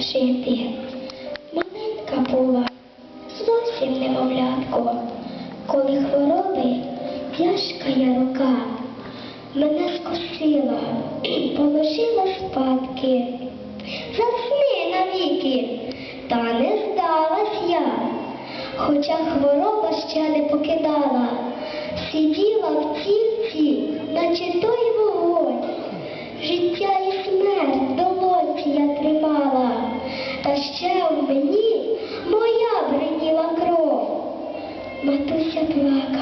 жити. Маленька була, зовсім немовлятко, коли хвороби тяжка я рука мене скосила, положила спадки. Засни навіки, та не здалась я, хоча хвороба ще не покидала, сиділа в тільці, наче той вогонь. Життя Tag.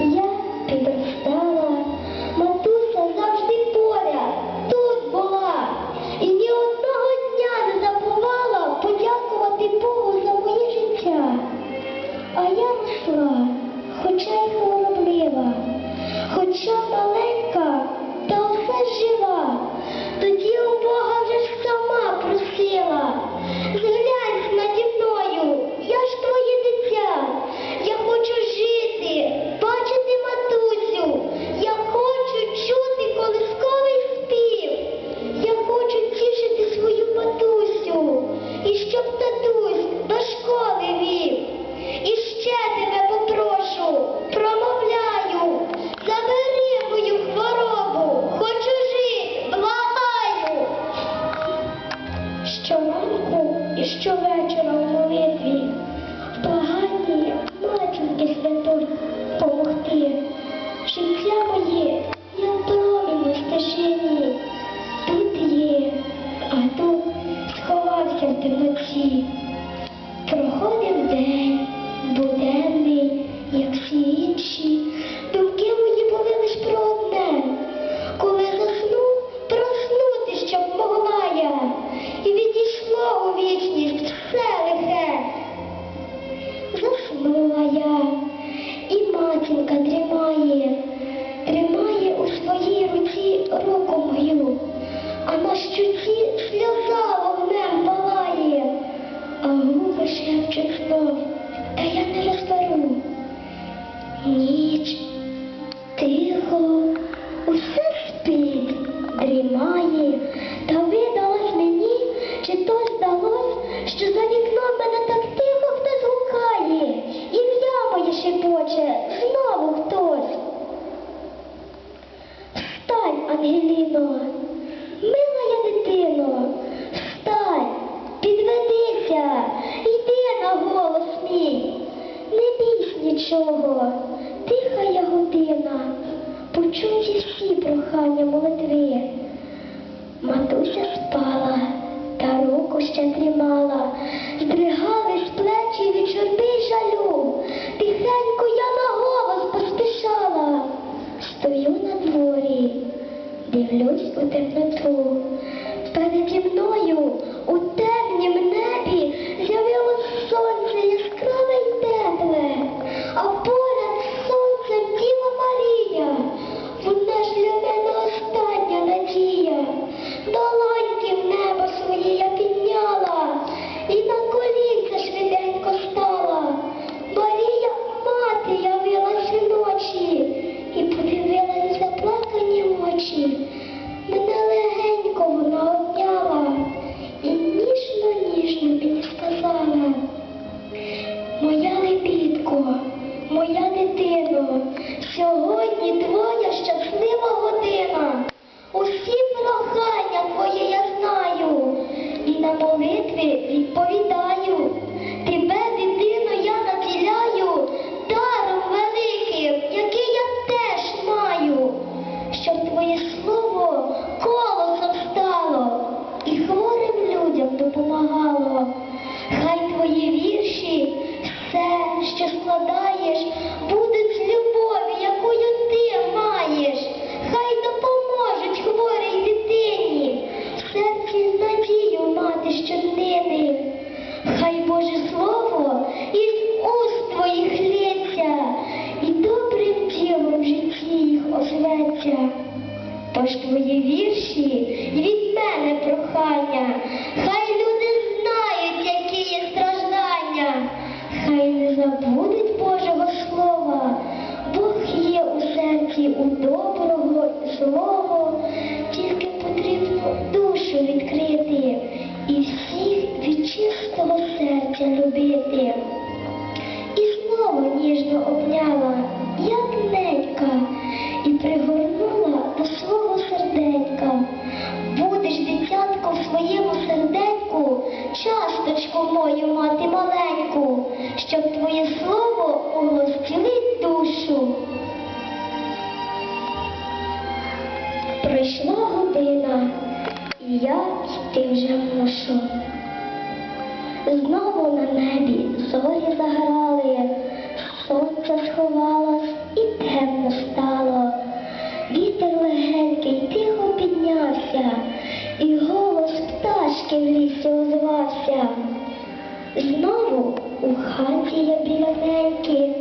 я підростала, матуся завжди поряд тут була і ні одного дня не забувала подякувати Богу за моє життя. А я росла, хоча й хвороблива, хоча маленька. що дрімає, та видалось мені, чи то здалось, що за вікном мене так тихо хтось гукає, ім'я моє шепоче, знову хтось. Встань, Ангеліно, милая дитино, встань, підведися, йди на голос мій, не бійсь нічого, тиха я година. Почуті всі прохання молитви ще впала, та руку ще тримала, здригались плечі від журби жалю. Тихенько я на голос поспішала. Стою на дворі, дивлюсь у темноту. Переді мною моя лебідко, моя дитино, сьогодні твоя щаслива година. Усі прохання твоє я знаю і на молитві відповідаю. Твої вірші, від мене прохання. Часточку мою мати маленьку, щоб твоє слово могло зцілить душу. Пройшла година, і я йти вже мушу. Знову на небі зорі заграли, сонце сховалось і темно стало. Вітер легенький тихо піднявся, і в лісі озвався. Знову у хаті я біля неньки,